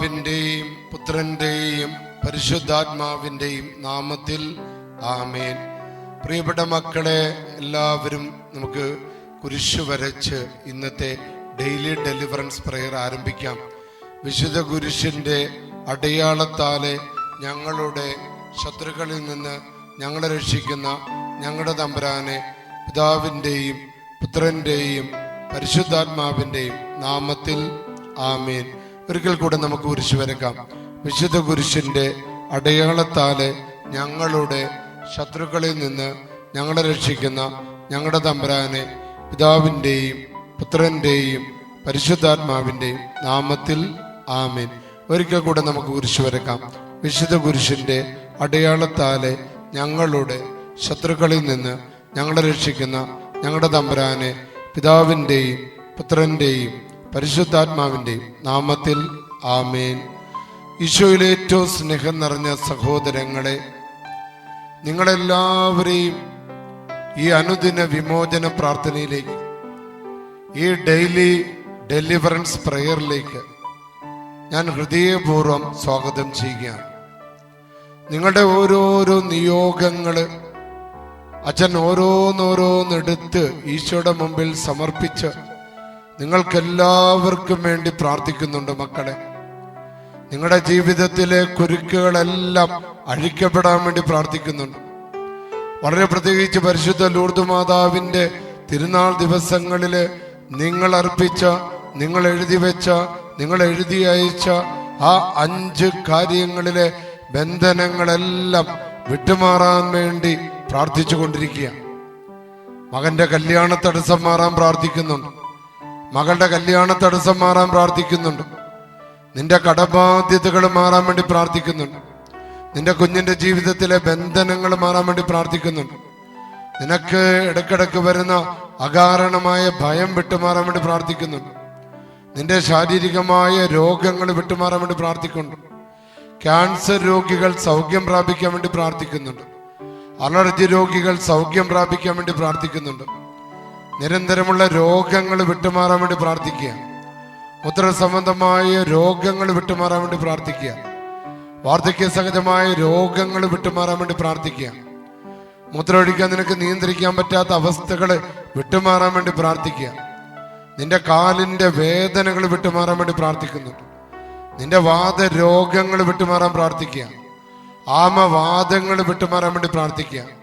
പിതാവിന്റെയും പുത്രന്റെയും പരിശുദ്ധാത്മാവിന്റെയും നാമത്തിൽ ആമേൻ. പ്രിയപ്പെട്ട മക്കളെ എല്ലാവരും നമുക്ക് കുരിശു വരച്ച് ഇന്നത്തെ ഡെയിലി ഡെലിവറൻസ് പ്രെയർ ആരംഭിക്കാം. വിശുദ്ധ കുരിശിന്റെ അടയാളത്താലെ ഞങ്ങളുടെ ശത്രുക്കളിൽ നിന്ന് ഞങ്ങളെ രക്ഷിക്കുന്ന ഞങ്ങളുടെ തമ്പുരാനെ പിതാവിന്റെയും പുത്രന്റെയും പരിശുദ്ധാത്മാവിന്റെയും നാമത്തിൽ ആമേൻ. ഒരിക്കൽ കൂടെ നമുക്ക് കുരിശ് വരക്കാം. വിശുദ്ധ കുരിശിന്റെ അടയാളത്താൽ ഞങ്ങളുടെ ശത്രുക്കളിൽ നിന്ന് ഞങ്ങളെ രക്ഷിക്കുന്ന ഞങ്ങളുടെ തമ്പരാനെ പിതാവിന്റെയും പുത്രന്റെയും പരിശുദ്ധാത്മാവിന്റെയും നാമത്തിൽ ആമേൻ. ഒരിക്കൽ കൂടെ നമുക്ക് കുരിശ് വരക്കാം. വിശുദ്ധ കുരിശിന്റെ അടയാളത്താലെ ഞങ്ങളുടെ ശത്രുക്കളിൽ നിന്ന് ഞങ്ങളെ രക്ഷിക്കുന്ന ഞങ്ങളുടെ തമ്പരാനെ പിതാവിന്റെയും പുത്രന്റെയും പരിശുദ്ധാത്മാവിന്റെയും നാമത്തിൽ ആമേൻ. ഈശോയിലെ ഏറ്റവും സ്നേഹം നിറഞ്ഞ സഹോദരങ്ങളെ നിങ്ങളെല്ലാവരെയും ഈ അനുദിന വിമോചന പ്രാർത്ഥനയിലേക്ക് ഈ ഡെയിലി ഡെലിവറൻസ് പ്രെയറിലേക്ക് ഞാൻ ഹൃദയപൂർവം സ്വാഗതം ചെയ്യുകയാണ്. നിങ്ങളുടെ ഓരോരോ നിയോഗങ്ങൾ അച്ഛൻ ഓരോന്നോരോന്നെടുത്ത് ഈശോയുടെ മുമ്പിൽ സമർപ്പിച്ച് നിങ്ങൾക്കെല്ലാവർക്കും വേണ്ടി പ്രാർത്ഥിക്കുന്നുണ്ട് മക്കളെ. നിങ്ങളുടെ ജീവിതത്തിലെ കുരുക്കുകളെല്ലാം അഴിക്കപ്പെടാൻ വേണ്ടി പ്രാർത്ഥിക്കുന്നുണ്ട്. വളരെ പ്രത്യേകിച്ച് പരിശുദ്ധ ലൂർദ് മാതാവിന്റെ തിരുനാൾ ദിവസങ്ങളിൽ നിങ്ങൾ അർപ്പിച്ച നിങ്ങൾ എഴുതി വെച്ച നിങ്ങൾ എഴുതി അയച്ച ആ അഞ്ച് കാര്യങ്ങളിലെ ബന്ധനങ്ങളെല്ലാം വിട്ടുമാറാൻ വേണ്ടി പ്രാർത്ഥിച്ചു കൊണ്ടിരിക്കുക മകന്റെ കല്യാണ തടസ്സം മാറാൻ പ്രാർത്ഥിക്കുന്നുണ്ട്. മകളുടെ കല്യാണ തടസ്സം മാറാൻ പ്രാർത്ഥിക്കുന്നുണ്ട്. നിന്റെ കടബാധ്യതകൾ മാറാൻ വേണ്ടി പ്രാർത്ഥിക്കുന്നുണ്ട്. നിന്റെ കുഞ്ഞിന്റെ ജീവിതത്തിലെ ബന്ധനങ്ങൾ മാറാൻ വേണ്ടി പ്രാർത്ഥിക്കുന്നുണ്ട്. നിനക്ക് ഇടക്കിടക്ക് വരുന്ന അകാരണമായ ഭയം വിട്ടുമാറാൻ വേണ്ടി പ്രാർത്ഥിക്കുന്നുണ്ട്. നിന്റെ ശാരീരികമായ രോഗങ്ങൾ വിട്ടുമാറാൻ വേണ്ടി പ്രാർത്ഥിക്കുന്നുണ്ട്. ക്യാൻസർ രോഗികൾ സൗഖ്യം പ്രാപിക്കാൻ വേണ്ടി പ്രാർത്ഥിക്കുന്നുണ്ട്. അലർജി രോഗികൾ സൗഖ്യം പ്രാപിക്കാൻ വേണ്ടി പ്രാർത്ഥിക്കുന്നുണ്ട്. നിരന്തരമുള്ള രോഗങ്ങൾ വിട്ടുമാറാൻ വേണ്ടി പ്രാർത്ഥിക്കുക. ഉത്തര സംബന്ധമായ രോഗങ്ങൾ വിട്ടുമാറാൻ വേണ്ടി പ്രാർത്ഥിക്കുക. വാർദ്ധക്യ സഹജമായ രോഗങ്ങൾ വിട്ടുമാറാൻ വേണ്ടി പ്രാർത്ഥിക്കുക. മുദ്ര ഒഴിക്കാൻ നിനക്ക് നിയന്ത്രിക്കാൻ പറ്റാത്ത അവസ്ഥകൾ വിട്ടുമാറാൻ വേണ്ടി പ്രാർത്ഥിക്കുക. നിന്റെ കാലിന്റെ വേദനകൾ വിട്ടുമാറാൻ വേണ്ടി പ്രാർത്ഥിക്കുന്നു. നിന്റെ വാദരോഗങ്ങൾ വിട്ടുമാറാൻ പ്രാർത്ഥിക്കുക. ആമവാദങ്ങൾ വിട്ടുമാറാൻ വേണ്ടി പ്രാർത്ഥിക്കുക.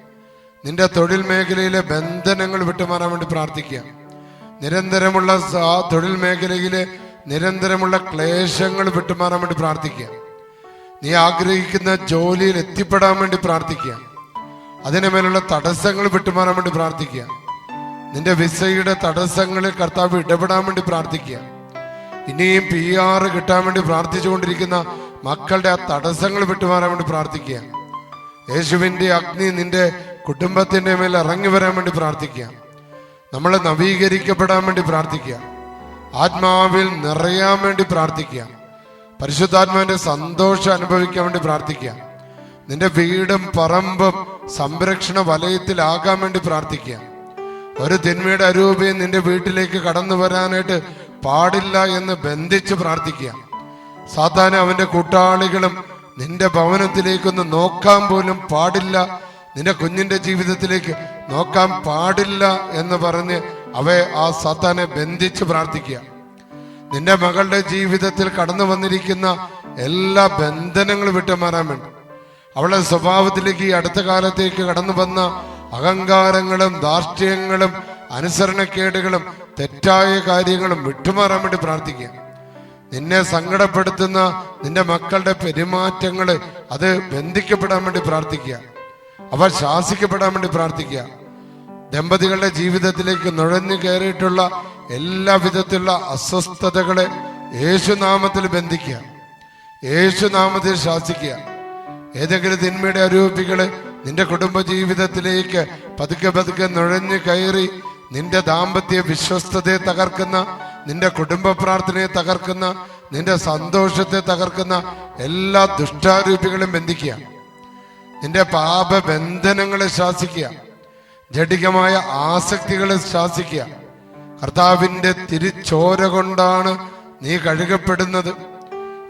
നിന്റെ തൊഴിൽ മേഖലയിലെ ബന്ധനങ്ങൾ വിട്ടുമാറാൻ വേണ്ടി പ്രാർത്ഥിക്കുക. നിരന്തരമുള്ള തൊഴിൽ മേഖലയിലെ നിരന്തരമുള്ള ക്ലേശങ്ങൾ വിട്ടുമാറാൻ വേണ്ടി പ്രാർത്ഥിക്കുക. നീ ആഗ്രഹിക്കുന്ന ജോലിയിൽ എത്തിപ്പെടാൻ വേണ്ടി പ്രാർത്ഥിക്കുക. അതിനു മേലുള്ള തടസ്സങ്ങൾ വിട്ടുമാറാൻ വേണ്ടി പ്രാർത്ഥിക്കുക. നിന്റെ വിസയുടെ തടസ്സങ്ങളിൽ കർത്താവ് ഇടപെടാൻ വേണ്ടി പ്രാർത്ഥിക്കുക. ഇനിയും പി ആർ കിട്ടാൻ വേണ്ടി പ്രാർത്ഥിച്ചുകൊണ്ടിരിക്കുന്ന മക്കളുടെ ആ തടസ്സങ്ങൾ വിട്ടുമാറാൻ വേണ്ടി പ്രാർത്ഥിക്കുക. യേശുവിന്റെ അഗ്നി നിന്റെ കുടുംബത്തിന്റെ മേൽ ഇറങ്ങി വരാൻ വേണ്ടി പ്രാർത്ഥിക്കുക. നമ്മൾ നവീകരിക്കപ്പെടാൻ വേണ്ടി പ്രാർത്ഥിക്കുക. ആത്മാവിൽ നിറയാൻ വേണ്ടി പ്രാർത്ഥിക്കുക. പരിശുദ്ധാത്മാവിന്റെ സന്തോഷം അനുഭവിക്കാൻ വേണ്ടി പ്രാർത്ഥിക്കുക. നിന്റെ വീടും പറമ്പും സംരക്ഷണ വലയത്തിലാകാൻ വേണ്ടി പ്രാർത്ഥിക്കുക. ഒരു തിന്മയുടെ അരൂപയും നിന്റെ വീട്ടിലേക്ക് കടന്നു വരാനായിട്ട് പാടില്ല എന്ന് ബന്ധിച്ച് പ്രാർത്ഥിക്കുക. സാധാരണ അവന്റെ കൂട്ടാളികളും നിന്റെ ഭവനത്തിലേക്കൊന്ന് നോക്കാൻ പോലും പാടില്ല നിന്റെ കുഞ്ഞിന്റെ ജീവിതത്തിലേക്ക് നോക്കാൻ പാടില്ല എന്ന് പറഞ്ഞ് അവയെ ആ സാത്താനെ ബന്ധിച്ച് പ്രാർത്ഥിക്കുക. നിന്റെ മകളുടെ ജീവിതത്തിൽ കടന്നു വന്നിരിക്കുന്ന എല്ലാ ബന്ധനങ്ങളും വിട്ടുമാറാൻ വേണ്ടി. അവളുടെ സ്വഭാവത്തിലേക്ക് ഈ അടുത്ത കാലത്തേക്ക് കടന്നു വന്ന അഹങ്കാരങ്ങളും ധാർഷ്ട്യങ്ങളും അനുസരണക്കേടുകളും തെറ്റായ കാര്യങ്ങളും വിട്ടുമാറാൻ വേണ്ടി പ്രാർത്ഥിക്കുക. നിന്നെ സങ്കടപ്പെടുത്തുന്ന നിന്റെ മക്കളുടെ പെരുമാറ്റങ്ങൾ അത് ബന്ധിക്കപ്പെടാൻ വേണ്ടി പ്രാർത്ഥിക്കുക. അവ ശാസിക്കപ്പെടാൻ വേണ്ടി പ്രാർത്ഥിക്കുക. ദമ്പതികളുടെ ജീവിതത്തിലേക്ക് നുഴഞ്ഞു കയറിയിട്ടുള്ള എല്ലാ വിധത്തിലുള്ള അസ്വസ്ഥതകളെ യേശുനാമത്തിൽ ബന്ധിക്കുക. യേശുനാമത്തിൽ ശാസിക്കുക. ഏതെങ്കിലും തിന്മയുടെ അരൂപികൾ നിന്റെ കുടുംബ ജീവിതത്തിലേക്ക് പതുക്കെ പതുക്കെ നുഴഞ്ഞു കയറി നിന്റെ ദാമ്പത്യ വിശ്വസ്തതയെ തകർക്കുന്ന നിന്റെ കുടുംബ പ്രാർത്ഥനയെ തകർക്കുന്ന നിന്റെ സന്തോഷത്തെ തകർക്കുന്ന എല്ലാ ദുഷ്ടാരൂപികളും ബന്ധിക്കുക. നിന്റെ പാപബന്ധനങ്ങളെ ശാസിക്കുക. ജഡികമായ ആസക്തികളെ ശാസിക്കുക. കർത്താവിന്റെ തിരിച്ചോര കൊണ്ടാണ് നീ കഴുകപ്പെടുന്നത്.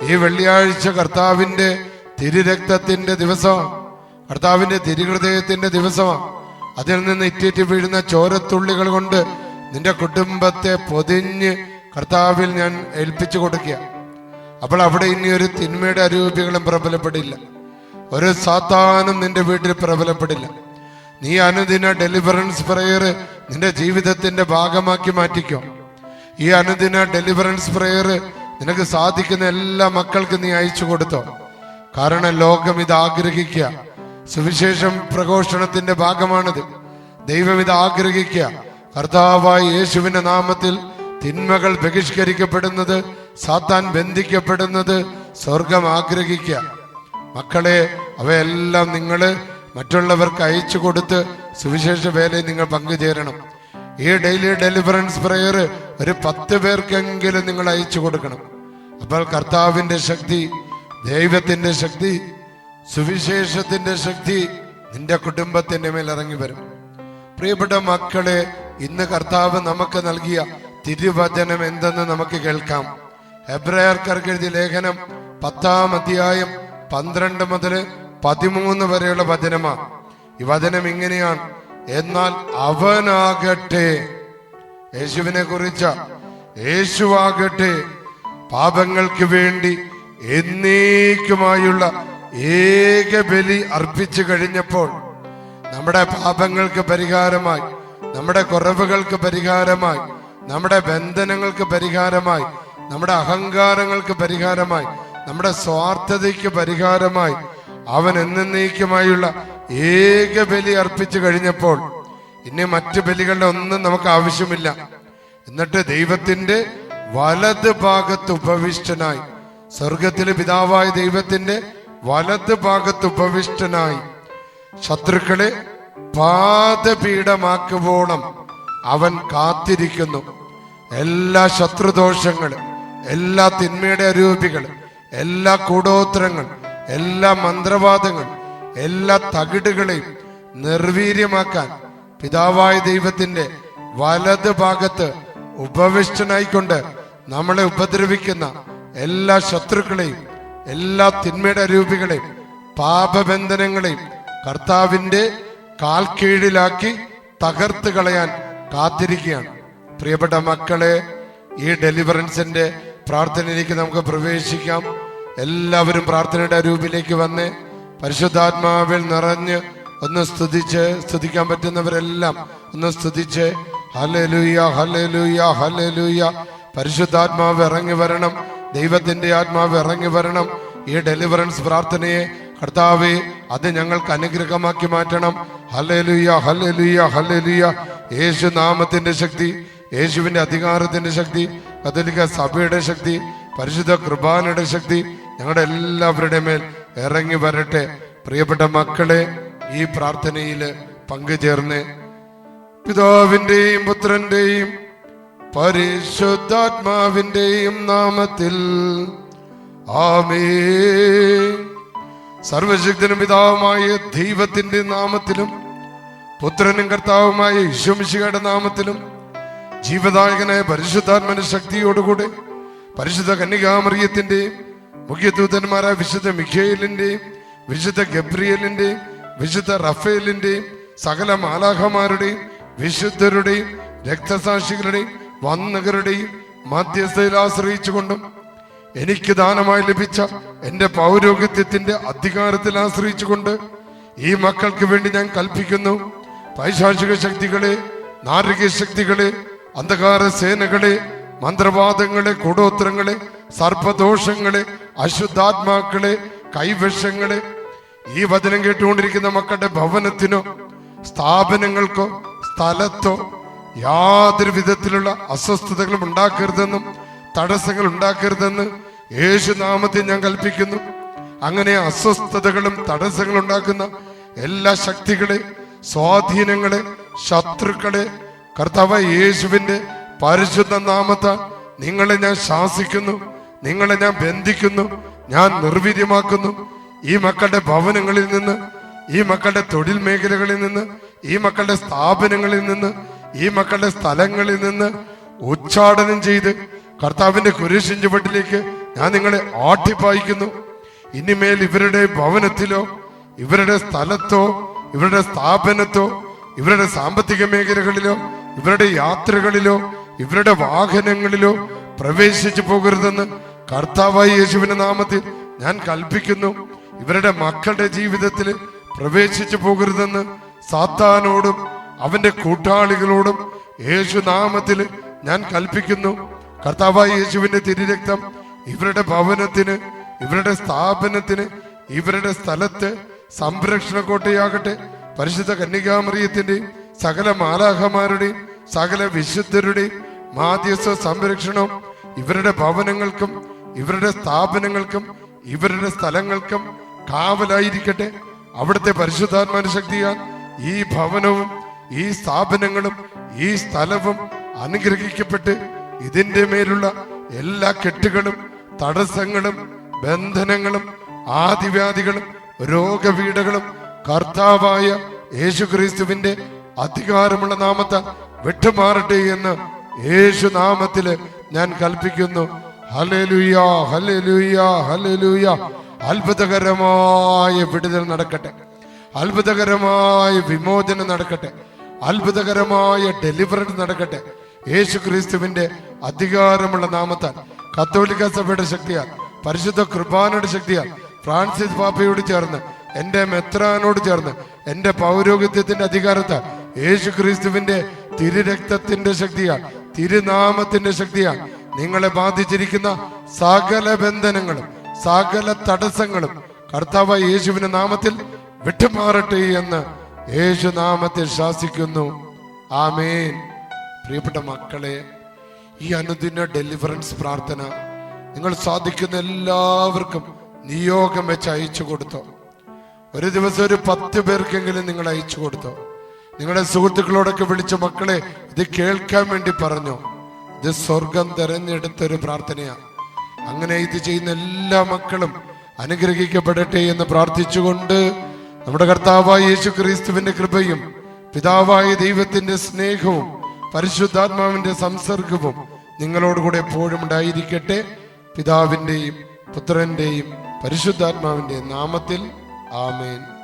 ഈ വെള്ളിയാഴ്ച കർത്താവിന്റെ തിരുരക്തത്തിന്റെ ദിവസമാണ്. കർത്താവിന്റെ തിരുഹൃദയത്തിന്റെ ദിവസമാണ്. അതിൽ നിന്ന് ഇറ്റിറ്റ് വീഴുന്ന ചോരത്തുള്ളികൾ കൊണ്ട് നിന്റെ കുടുംബത്തെ പൊതിഞ്ഞ് കർത്താവിൽ ഞാൻ ഏൽപ്പിച്ചു കൊടുക്കുക. അപ്പോൾ അവിടെ ഇനി ഒരു തിന്മയുടെ അരൂപികളും പ്രബലപ്പെടില്ല. ഒരു സാത്താനും നിന്റെ വീട്ടിൽ പ്രബലപ്പെടില്ല. നീ അനുദിന ഡെലിവറൻസ് പ്രയർ നിന്റെ ജീവിതത്തിന്റെ ഭാഗമാക്കി മാറ്റിക്കോ. ഈ അനുദിന ഡെലിവറൻസ് പ്രയർ നിനക്ക് സാധിക്കുന്ന എല്ലാ മക്കൾക്കും നീ അയച്ചു കൊടുത്തോ. കാരണം ലോകം ഇത് ആഗ്രഹിക്കുക. സുവിശേഷം പ്രഘോഷണത്തിന്റെ ഭാഗമാണിത്. ദൈവം ഇത് ആഗ്രഹിക്കുക. കർത്താവായ യേശുവിന്റെ നാമത്തിൽ തിന്മകൾ ബഹിഷ്കരിക്കപ്പെടുന്നത് സാത്താൻ ബന്ധിക്കപ്പെടുന്നത് സ്വർഗം ആഗ്രഹിക്കുക. മക്കളെ അവയെല്ലാം നിങ്ങൾ മറ്റുള്ളവർക്ക് അയച്ചു കൊടുത്ത് സുവിശേഷ വേലയിൽ നിങ്ങൾ പങ്കുചേരണം. ഈ ഡെയിലി ഡെലിവറൻസ് പ്രയർ ഒരു പത്ത് പേർക്കെങ്കിലും നിങ്ങൾ അയച്ചു കൊടുക്കണം. അപ്പോൾ കർത്താവിന്റെ ശക്തി ദൈവത്തിന്റെ ശക്തി സുവിശേഷത്തിന്റെ ശക്തി നിന്റെ കുടുംബത്തിന്റെ മേൽ ഇറങ്ങി വരും. പ്രിയപ്പെട്ട മക്കളെ ഇന്ന് കർത്താവ് നമുക്ക് നൽകിയ തിരുവചനം എന്തെന്ന് നമുക്ക് കേൾക്കാം. ഹെബ്രായർക്കാർക്ക് എഴുതിയ ലേഖനം പത്താം അധ്യായം പന്ത്രണ്ട് മുതൽ പതിമൂന്ന് വരെയുള്ള വചനമാണ് ഈ വചനം ഇങ്ങനെയാണ്. എന്നാൽ അവനാകട്ടെ യേശുവിനെ കുറിച്ച യേശുവാകട്ടെ പാപങ്ങൾക്ക് വേണ്ടി എന്നേക്കുമായുള്ള ഏക ബലി അർപ്പിച്ചു കഴിഞ്ഞപ്പോൾ നമ്മുടെ പാപങ്ങൾക്ക് പരിഹാരമായി നമ്മുടെ കുറവുകൾക്ക് പരിഹാരമായി നമ്മുടെ ബന്ധനങ്ങൾക്ക് പരിഹാരമായി നമ്മുടെ അഹങ്കാരങ്ങൾക്ക് പരിഹാരമായി നമ്മുടെ സ്വാർത്ഥതയ്ക്ക് പരിഹാരമായി അവൻ എന്നേക്കുമായുള്ള ഏക ബലി അർപ്പിച്ചു കഴിഞ്ഞപ്പോൾ ഇനി മറ്റു ബലികളുടെ ഒന്നും നമുക്ക് ആവശ്യമില്ല. എന്നിട്ട് ദൈവത്തിന്റെ വലത് ഭാഗത്ത് ഉപവിഷ്ടനായി. സ്വർഗത്തിലെ പിതാവായ ദൈവത്തിന്റെ വലത് ഭാഗത്ത് ഉപവിഷ്ടനായി. ശത്രുക്കളെ പാതപീഠമാക്കുവോണം അവൻ കാത്തിരിക്കുന്നു. എല്ലാ ശത്രുദോഷങ്ങളും എല്ലാ തിന്മയുടെ അരൂപികൾ എല്ലാ കൂടോത്തരങ്ങൾ എല്ലാ മന്ത്രവാദങ്ങൾ എല്ലാ തകിടുകളെയും നിർവീര്യമാക്കാൻ പിതാവായ ദൈവത്തിന്റെ വലത് ഭാഗത്ത് ഉപവിഷ്ടനായിക്കൊണ്ട് നമ്മളെ ഉപദ്രവിക്കുന്ന എല്ലാ ശത്രുക്കളെയും എല്ലാ തിന്മയുടെ രൂപികളെയും പാപബന്ധനങ്ങളെയും കർത്താവിന്റെ കാൽ കീഴിലാക്കി തകർത്ത് കളയാൻ കാത്തിരിക്കുകയാണ്. പ്രിയപ്പെട്ട മക്കളെ ഈ ഡെലിവറൻസിന്റെ പ്രാർത്ഥനയിലേക്ക് നമുക്ക് പ്രവേശിക്കാം. എല്ലാവരും പ്രാർത്ഥനയുടെ രൂപിലേക്ക് വന്ന് പരിശുദ്ധാത്മാവിൽ നിറഞ്ഞ് ഒന്ന് സ്തുതിച്ച് സ്തുതിക്കാൻ പറ്റുന്നവരെല്ലാം ഒന്ന് സ്തുതിച്ച് ഹലലൂയ ഹലലൂയ ഹലലൂയ പരിശുദ്ധാത്മാവ് ഇറങ്ങി വരണം. ദൈവത്തിന്റെ ആത്മാവ് ഇറങ്ങി വരണം. ഈ ഡെലിവറൻസ് പ്രാർത്ഥനയെ കർത്താവെ അത് ഞങ്ങൾക്ക് അനുഗ്രഹമാക്കി മാറ്റണം. ഹലലുയ ഹലലുയ ഹലലുയ യേശു നാമത്തിന്റെ ശക്തി യേശുവിന്റെ അധികാരത്തിന്റെ ശക്തി കത്തോലിക്ക സഭയുടെ ശക്തി പരിശുദ്ധ കൃപാനയുടെ ശക്തി ഞങ്ങളുടെ എല്ലാവരുടെ മേൽ ഇറങ്ങി വരട്ടെ. പ്രിയപ്പെട്ട മക്കളെ ഈ പ്രാർത്ഥനയിൽ പങ്കുചേർന്ന് പിതാവിന്റെയും പുത്രന്റെയും പരിശുദ്ധാത്മാവിന്റെയും നാമത്തിൽ ആമേ സർവശക്തനും പിതാവുമായ ദൈവത്തിന്റെ നാമത്തിലും പുത്രനും കർത്താവുമായ ഈശ്വമിശിയുടെ നാമത്തിലും ജീവദായകനായ പരിശുദ്ധാത്മന ശക്തിയോടുകൂടെ പരിശുദ്ധ കന്യകാമറിയത്തിന്റെയും മുഖ്യദൂതന്മാരായ വിശുദ്ധ മിഖേലിന്റെയും വിശുദ്ധ ഗബ്രിയലിന്റെയും വിശുദ്ധ റഫേലിന്റെയും സകല മാലാഖമാരുടെയും വിശുദ്ധരുടെയും രക്തസാക്ഷികളുടെയും വന്നകരുടെയും മധ്യസ്ഥയിൽ ആശ്രയിച്ചുകൊണ്ടും എനിക്ക് ദാനമായി ലഭിച്ച എന്റെ പൗരോഹിത്യത്തിന്റെ അധികാരത്തിൽ ആശ്രയിച്ചുകൊണ്ട് ഈ മക്കൾക്ക് വേണ്ടി ഞാൻ കൽപ്പിക്കുന്നു. പൈശാചിക ശക്തികളെ നാരിക ശക്തികളെ അന്ധകാര സേനകളെ മന്ത്രവാദങ്ങളെ കൂടോത്രങ്ങളെ സർപ്പദോഷങ്ങളെ അശുദ്ധാത്മാക്കളെ കൈവശങ്ങൾ ഈ വചനം കേട്ടുകൊണ്ടിരിക്കുന്ന മക്കളുടെ ഭവനത്തിനോ സ്ഥാപനങ്ങൾക്കോ സ്ഥലത്തോ യാതൊരു വിധത്തിലുള്ള അസ്വസ്ഥതകളും ഉണ്ടാക്കരുതെന്നും തടസ്സങ്ങൾ ഉണ്ടാക്കരുതെന്ന് യേശു നാമത്തിൽ ഞാൻ കൽപ്പിക്കുന്നു. അങ്ങനെ അസ്വസ്ഥതകളും തടസ്സങ്ങളും ഉണ്ടാക്കുന്ന എല്ലാ ശക്തികളെ സ്വാധീനങ്ങളെ ശത്രുക്കളെ കർത്താവ് യേശുവിന്റെ പരിശുദ്ധ നാമത്താൽ നിങ്ങളെ ഞാൻ ശാസിക്കുന്നു. നിങ്ങളെ ഞാൻ ബന്ധിക്കുന്നു ഞാൻ നിർവീര്യമാക്കുന്നു. ഈ മക്കളുടെ ഭവനങ്ങളിൽ നിന്ന് ഈ മക്കളുടെ തൊഴിൽ മേഖലകളിൽ നിന്ന് ഈ മക്കളുടെ സ്ഥാപനങ്ങളിൽ നിന്ന് ഈ മക്കളുടെ സ്ഥലങ്ങളിൽ നിന്ന് ഉച്ചാടനം ചെയ്ത് കർത്താവിന്റെ കുരിശിൻ ചുവട്ടിലേക്ക് ഞാൻ നിങ്ങളെ ആട്ടിപ്പായിക്കുന്നു. ഇനിമേൽ ഇവരുടെ ഭവനത്തിലോ ഇവരുടെ സ്ഥലത്തോ ഇവരുടെ സ്ഥാപനത്തോ ഇവരുടെ സാമ്പത്തിക മേഖലകളിലോ ഇവരുടെ യാത്രകളിലോ ഇവരുടെ വാഹനങ്ങളിലോ പ്രവേശിച്ചു പോകരുതെന്ന് കർത്താവായി യേശുവിന്റെ നാമത്തിൽ ഞാൻ കൽപ്പിക്കുന്നു ഇവരുടെ മക്കളുടെ ജീവിതത്തിൽ പ്രവേശിച്ചു പോകരുതെന്ന് സാത്താനോടും അവന്റെ കൂട്ടാളികളോടും യേശു നാമത്തിൽ ഞാൻ കൽപ്പിക്കുന്നു. കർത്താവായ യേശുവിന്റെ തിരുരക്തം ഇവരുടെ ഭവനത്തിന് ഇവരുടെ സ്ഥാപനത്തിന് ഇവരുടെ സ്ഥലത്ത് സംരക്ഷണ കോട്ടയാകട്ടെ പരിശുദ്ധ കന്യകാമറിയത്തിന്റെയും സകല മാലാഹമാരുടെയും സകല വിശുദ്ധരുടെയും മാധ്യസ്ഥ സംരക്ഷണവും ഇവരുടെ ഭവനങ്ങൾക്കും ഇവരുടെ സ്ഥാപനങ്ങൾക്കും ഇവരുടെ സ്ഥലങ്ങൾക്കും കാവലായിരിക്കട്ടെ. അവിടുത്തെ പരിശുദ്ധാത്മാന ശക്തിയാൽ ഈ ഭവനവും ഈ സ്ഥാപനങ്ങളും ഈ സ്ഥലവും അനുഗ്രഹിക്കപ്പെട്ട് ഇതിന്റെ മേലുള്ള എല്ലാ കെട്ടുകളും തടസ്സങ്ങളും ബന്ധനങ്ങളും ആദിവ്യാധികളും രോഗപീഠകളും കർത്താവായ യേശുക്രിസ്തുവിന്റെ അധികാരമുള്ള നാമത്താൽ വിട്ടുമാറട്ടെ എന്ന് യേശു നാമത്തിൽ ഞാൻ കൽപ്പിക്കുന്നു. അത്ഭുതകരമായ വിടുതൽ നടക്കട്ടെ. അത്ഭുതകരമായ വിമോചനം നടക്കട്ടെ. അത്ഭുതകരമായ ഡെലിവറൻസ് നടക്കട്ടെ. യേശു ക്രിസ്തുവിന്റെ അധികാരമുള്ള നാമത്താൽ കത്തോലിക്ക സഭയുടെ ശക്തിയാൽ പരിശുദ്ധ കൃപാനയുടെ ശക്തിയാൽ ഫ്രാൻസിസ് പാപ്പയോട് ചേർന്ന് എന്റെ മെത്രാനോട് ചേർന്ന് എന്റെ പൗരോഹിത്യത്തിന്റെ അധികാരത്താൽ യേശു ക്രിസ്തുവിന്റെ തിരുരക്തത്തിന്റെ ശക്തിയാൽ തിരുനാമത്തിന്റെ ശക്തിയാൽ നിങ്ങളെ ബാധിച്ചിരിക്കുന്ന സകല ബന്ധനങ്ങളും സകല തടസ്സങ്ങളും കർത്താവ് യേശുവിന്റെ നാമത്തിൽ വിട്ടുമാറട്ടെ എന്ന് യേശു നാമത്തിൽ ശാസിക്കുന്നു. ആമേൻ. പ്രിയപ്പെട്ട മക്കളെ ഈ അനുദിന ഡെലിവറൻസ് പ്രാർത്ഥന നിങ്ങൾ സാധിക്കുന്ന എല്ലാവർക്കും നിയോഗം വെച്ച് അയച്ചു കൊടുത്തോ? ഒരു ദിവസം ഒരു പത്ത് പേർക്കെങ്കിലും നിങ്ങൾ അയച്ചു കൊടുത്തോ? നിങ്ങളുടെ സുഹൃത്തുക്കളോടൊക്കെ വിളിച്ച മക്കളെ ഇത് കേൾക്കാൻ വേണ്ടി പറഞ്ഞു? ഇത് സ്വർഗം തെരഞ്ഞെടുത്തൊരു പ്രാർത്ഥനയാണ് അങ്ങനെ ഇത് ചെയ്യുന്ന എല്ലാ മക്കളും അനുഗ്രഹിക്കപ്പെടട്ടെ എന്ന് പ്രാർത്ഥിച്ചുകൊണ്ട് നമ്മുടെ കർത്താവായ യേശു ക്രിസ്തുവിന്റെ കൃപയും പിതാവായ ദൈവത്തിന്റെ സ്നേഹവും പരിശുദ്ധാത്മാവിന്റെ സംസർഗവും നിങ്ങളോടുകൂടെ എപ്പോഴും ഉണ്ടായിരിക്കട്ടെ. പിതാവിന്റെയും പുത്രന്റെയും പരിശുദ്ധാത്മാവിന്റെ നാമത്തിൽ ആമേൻ.